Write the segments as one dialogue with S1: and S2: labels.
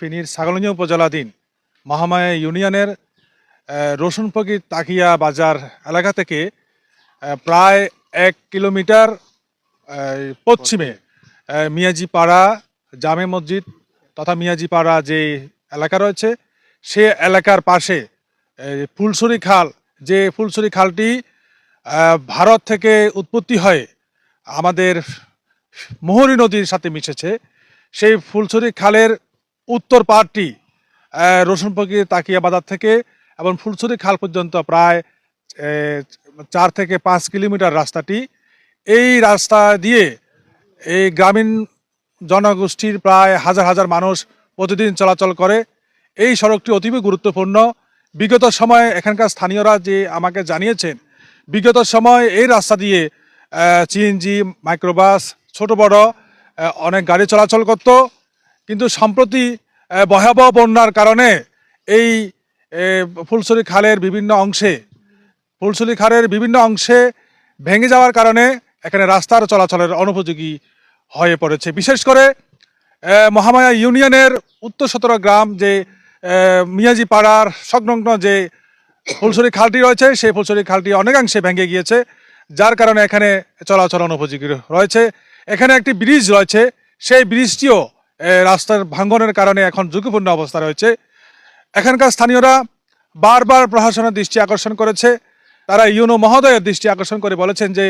S1: ফেনীর ছাগলনীয় উপজেলাধীন মহামায়া ইউনিয়নের আহ, রসুনপগির তাকিয়া বাজার এলাকা থেকে প্রায় এক কিলোমিটার পশ্চিমে মিয়াজিপাড়া জামে মসজিদ তথা মিয়াজিপাড়া যে এলাকা রয়েছে সে এলাকার পাশে ফুলসুরি খাল যে ফুলসুরি খালটি ভারত থেকে উৎপত্তি হয়ে আমাদের মোহরী নদীর সাথে মিশেছে সেই ফুলছড়ি খালের উত্তর পাড়টি আহ, রসুনপকি তাকিয়া বাজার থেকে এবং ফুলছড়ি খাল পর্যন্ত প্রায় চার থেকে পাঁচ কিলোমিটার রাস্তাটি। এই রাস্তা দিয়ে এই গ্রামীণ জনগোষ্ঠীর প্রায় হাজার হাজার মানুষ প্রতিদিন চলাচল করে। এই সড়কটি অতীব গুরুত্বপূর্ণ। বিগত সময়ে এখানকার স্থানীয়রা যে আমাকে জানিয়েছেন বিগত সময় এই রাস্তা দিয়ে সিএনজি মাইক্রোবাস ছোট বড় অনেক গাড়ি চলাচল করত। কিন্তু সম্প্রতি ভয়াবহ বন্যার কারণে এই ফুলছড়ি খালের বিভিন্ন অংশে, ফুলছড়ি খালের বিভিন্ন অংশে ভেঙে যাওয়ার কারণে এখানে রাস্তার চলাচলের অনুপযোগী হয়ে পড়েছে। বিশেষ করে মহামায়া ইউনিয়নের উত্তর সতরা গ্রাম যে মিয়াজি পাড়ার সংলগ্ন যে ফুলছড়ি খালটি রয়েছে, সেই ফুলছড়ি খালটি অনেকাংশে ভেঙে গিয়েছে, যার কারণে এখানে চলাচল অনুপযোগী রয়েছে। এখানে একটি ব্রিজ রয়েছে, সেই ব্রিজটিও রাস্তার ভাঙ্গনের কারণে এখন ঝুঁকিপূর্ণ অবস্থা রয়েছে। এখানকার স্থানীয়রা বারবার প্রশাসনের দৃষ্টি আকর্ষণ করেছে। তারা ইউনো মহোদয়ের দৃষ্টি আকর্ষণ করে বলেছেন যে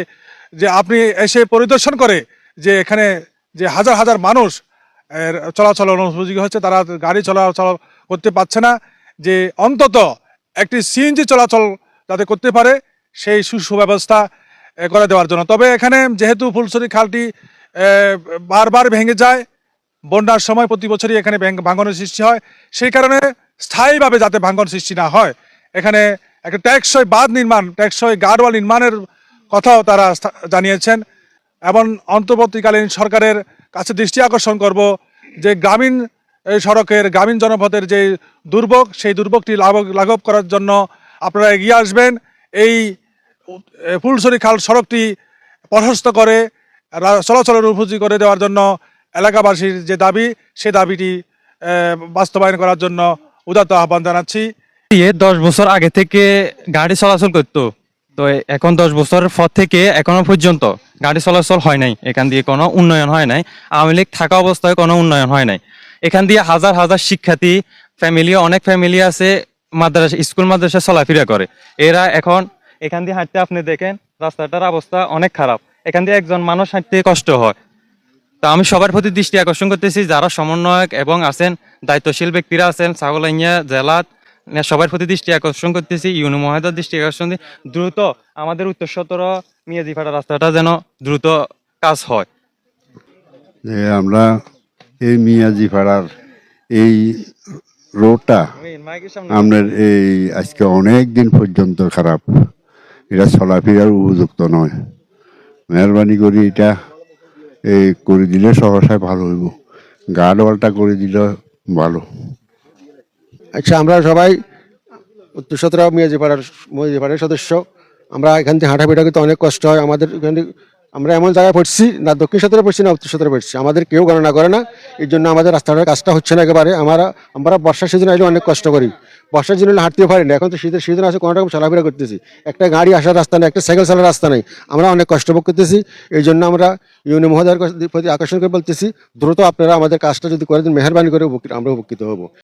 S1: যে আপনি এসে পরিদর্শন করে যে এখানে যে হাজার হাজার মানুষ চলাচল অনুপযোগী হচ্ছে, তারা গাড়ি চলাচল করতে পারছে না, যে অন্তত একটি সিএনজি চলাচল যাতে করতে পারে, সেই সুব্যবস্থা করে দেওয়ার জন্য। তবে এখানে যেহেতু ফুলছড়ি খালটি বারবার ভেঙে যায় বন্যার সময় প্রতি বছরই এখানে ভেঙ- ভাঙনের সৃষ্টি হয়। সেই কারণে স্থায়ীভাবে যাতে ভাঙন সৃষ্টি না হয়, এখানে একটা ট্যাক্সই বাঁধ নির্মাণ, ট্যাক্সই গার্ডওয়াল নির্মাণের কথাও তারা জানিয়েছেন এবং অন্তর্বর্তীকালীন সরকারের কাছে দৃষ্টি আকর্ষণ করব যে গ্রামীণ সড়কের গ্রামীণ জনপথের যে দুর্ভোগ, সেই দুর্ভোগটি লাঘব লাঘব করার জন্য আপনারা এগিয়ে আসবেন। এই ফুলছড়ি খাল সড়কটি প্রশস্ত করে চলাচলের উপযোগী করে দেওয়ার জন্য এলাকাবাসীর যে দাবি, সে দাবিটি বাস্তবায়ন করার জন্য উদাত্ত আহ্বান জানাচ্ছি।
S2: দশ বছর আগে থেকে গাড়ি চলাচল করত। তো এখন দশ বছরের পর থেকে এখনও পর্যন্ত গাড়ি চলাচল হয় নাই। এখান দিয়ে কোনো উন্নয়ন হয় নাই। আওয়ামী লীগ থাকা অবস্থায় কোনো উন্নয়ন হয় নাই। এখান দিয়ে হাজার হাজার শিক্ষার্থী ফ্যামিলি অনেক ফ্যামিলি আছে, মাদ্রাসা, স্কুল, মাদ্রাসা চলাফেরা করে। এরা এখন এখান দিয়ে হাঁটতে, আপনি দেখেন, রাস্তাটার অবস্থা অনেক খারাপ। এখান দিয়ে একজন মানুষ হাঁটতে কষ্ট হয়। তা আমি সবার প্রতি দৃষ্টি আকর্ষণ করতেছি যারা সমন্বয়ক এবং আছেন দায়িত্বশীল ব্যক্তিরা আছেন ছাগলাইয়া জেলাত না, সবার প্রতি দৃষ্টি আকর্ষণ করতেছি ইউনি মহাদার দৃষ্টি আকর্ষণ দ্রুত আমাদের উত্তর সতর মিয়াজিপাড়া রাস্তাটা যেন দ্রুত কাজ হয়।
S3: যে আমরা এই মিয়াজি পাড়ার এই রোডটা আপনার এই আজকে অনেক দিন পর্যন্ত খারাপ। এটা চলাফেরার উপযুক্ত নয়। মেহরবানি করি এটা এই করে দিলে সহসায় ভালো হইব। গার্ডওয়ালটা করে দিলে ভালো।
S4: আচ্ছা আমরা সবাই উত্তর সতরা মিয়াজিপাড়ার মিয়াজিপাড়ার সদস্য। আমরা এখান থেকে হাঁটাফিটা করতে অনেক কষ্ট হয়। আমাদের এখান আমরা এমন জায়গায় পড়ছি, না দক্ষিণ সতরে পড়ছি, না উত্তর সতরে পড়ছি। আমাদের কেউ গণনা করে না। এই জন্য আমাদের রাস্তাটার কাজটা হচ্ছে না একেবারে। আমরা আমরা বর্ষার সিজন আইলে অনেক কষ্ট করি। বর্ষার দিন হলে হাঁটতে পারি না। এখন তো শীতের সিজন আছে কোনো রকম চলাফেরা করতেছি। একটা গাড়ি আসার রাস্তা নেই, একটা সাইকেল চালার রাস্তা নেই। আমরা অনেক কষ্ট ভোগ করতেছি। এই জন্য আমরা ইউনি মহোদয়ের প্রতি আকর্ষণ করে বলতেছি, দ্রুত আপনারা আমাদের কাজটা যদি করে দিন, মেহরবানি করে আমরা উপকৃত হব।